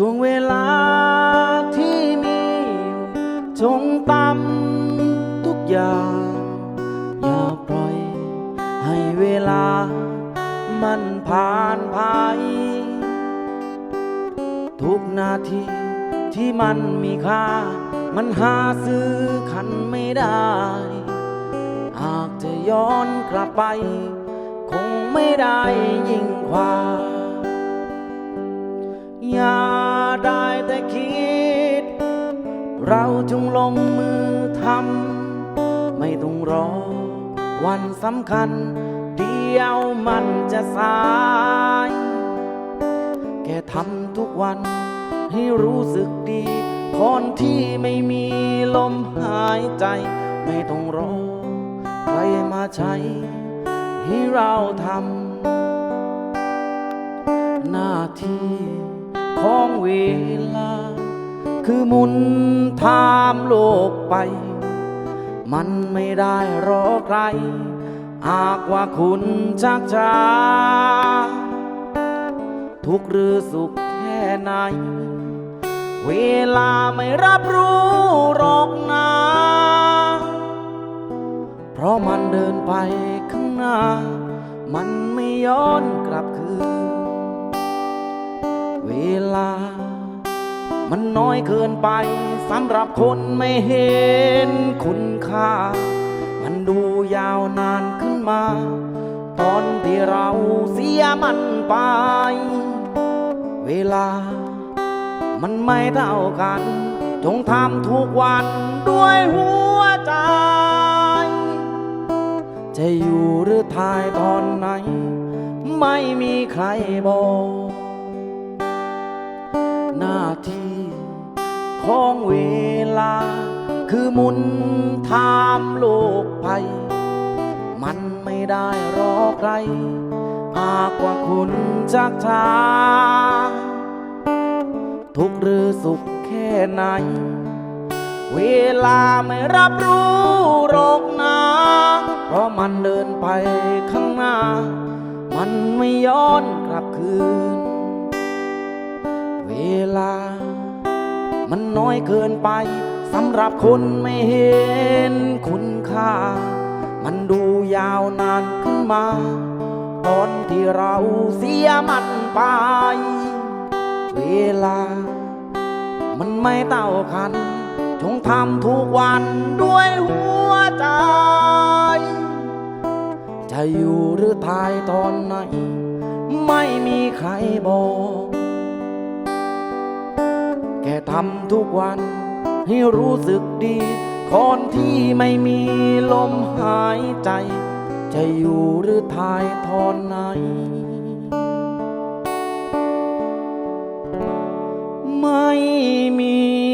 ช่วงเวลาที่มีอยู่จงตำทุกอย่าง อย่าปล่อยให้เวลามันผ่านไปทุกนาทีที่มันมีค่า มันหาซื้อคันไม่ได้ หากจะย้อนกลับไป คงไม่ได้ยิ่งกว่า เราจงลงมือทำไม่ต้องรอ วันสำคัญ เดียวมันจะสายแค่ทำทุกวันให้รู้สึกดี คนที่ไม่มีลมหายใจ ไม่ต้องรอ ใครมาใช้ให้เราทำหน้าที่ของเวลา คือมุนทามโลกไป มันไม่ได้รอใคร หากว่าคุณชักช้า ทุกหรือสุขแค่ไหน เวลาไม่รับรู้หรอกนะเพราะมันเดินไปข้างหน้า มันไม่ย้อนกลับคืน มันน้อยเกินไปสำหรับคนไม่เห็นคุณค่า มันดูยาวนานขึ้นมา ตอนที่เราเสียมันไป เวลา มันไม่เท่ากัน จงทำทุกวันด้วยหัวใจ จะอยู่หรือทายตอนไหน ไม่มีใครบอก หน้าที่ของเวลา คือมุนทามโลกไปมันไม่ได้รอใครหากกว่าคุณจักช้าทุกหรือสุขแค่ไหน เวลาไม่รับรู้หรอกนะเพราะมันเดินไปข้างหน้า มันไม่ย้อนกลับคืน เวลา มันน้อยเกินไปสำหรับคนไม่เห็นคุณค่า มันดูยาวนานขึ้นมา ตอนที่เราเสียมันไป เวลา มันไม่เต่ากัน จงทำทุกวันด้วยหัวใจ จะอยู่หรือทายตอนไหน ไม่มีใครบอก ทำทุกวัน ให้รู้สึกดี คนที่ไม่มีลมหายใจ จะอยู่หรือทายทอนไหน ไม่มี